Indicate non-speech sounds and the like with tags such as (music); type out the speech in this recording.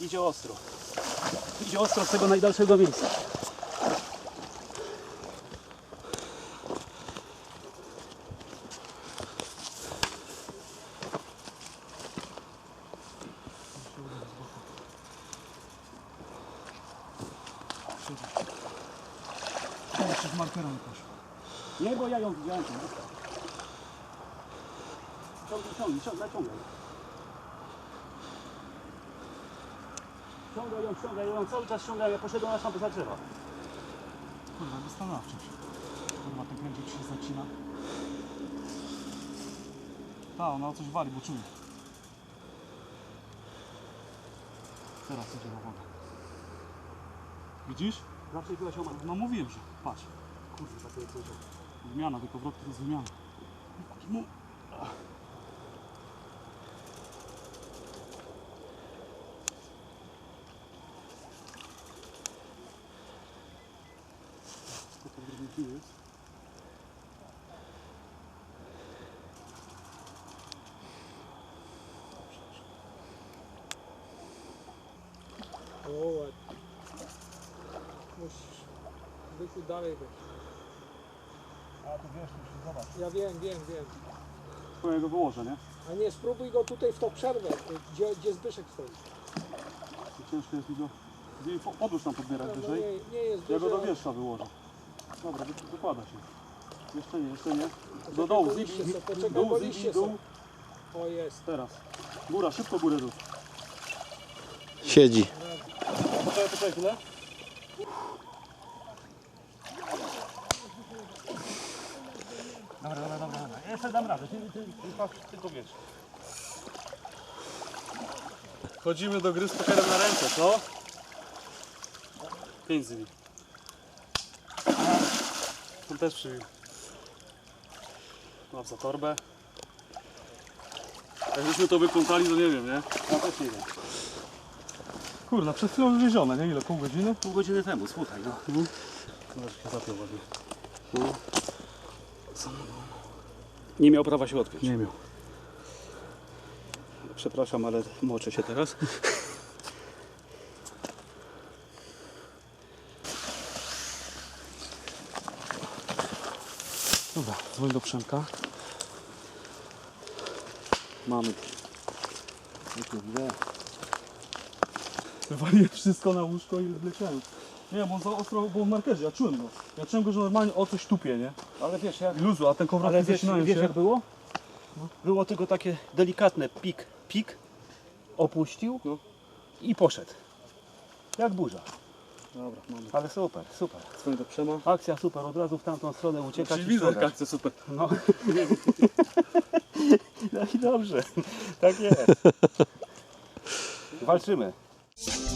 Idzie ostro. Idzie ostro z tego najdalszego miejsca. Jeszcze z markerem poszło. Nie, bo ja ją widziałem. tu. Ciągnij, ciągnij, ciągnij, ciągnij. Ciągaj ją, ciągaj ją, cały czas ciągaj, ja poszedłem aż tam za drzewa. Kurwa, wystanowczy się. Kurwa, ten kręciek się zacina. Ta, ona o coś wali, bo czuję. Teraz idzie na wodę. Widzisz? Zawsze była się No mówiłem, że patrz. To jest coś. Wymiana, tylko wrot to jest wymiana. No. Jest? O, ładnie. Musisz. Byku dalej być. A tu wiesz, musisz zobacz. Ja wiem, wiem, wiem. Twojego wyłożę, nie? A nie, spróbuj go tutaj w tą przerwę, gdzie, gdzie Zbyszek stoi. I ciężko jest mi go... Podłóż tam podbierać No, no wyżej. nie, nie jest Ja go do a- wierzcha wyłożę. Dobra, wy- wykłada się. Jeszcze nie, jeszcze nie. Do dołu, zibij, poczekaj, dół, liście dół. O, jest. Teraz. Góra, szybko górę rób. Siedzi. Poczekaj, poczekaj chwilę. Dobra, dobra, dobra, dobra. Ja jeszcze dam radę, ty, ty, ty, tylko wiesz. Chodzimy do gry z pokerem na ręce, co? Pięć z nimi. On też przybił. Mam za torbę. Jakbyśmy to wyplątali, to nie wiem, nie? Ja też nie wiem. Kurna, przed chwilą wywiezione, nie? Ile? Pół godziny? Pół godziny temu, słuchaj, no. Zobacz, jak zapiął ładnie. Nie miał prawa się odpiąć. Nie miał. Przepraszam, ale moczę się teraz. Dobra, dzwoń do Przemka. Mamy. (laughs) Wywaliłem wszystko na łóżko i wleciałem. Nie, bo on za ostro był w markerze, ja czułem go. Ja czułem go, że normalnie o coś tupie, nie? Ale wiesz, jak, I luzu, a ten ale kowrotek wiesz, zaczynają wiesz się. jak było? Było tylko takie delikatne pik, pik, opuścił No. i poszedł. Jak burza. Dobra, mamy. Ale super, super. Dzwoń do Przema. Akcja super, od razu w tamtą stronę uciekać i ściągać. akcja super. No. (laughs) no i dobrze, tak jest. (laughs) Walczymy. Bye.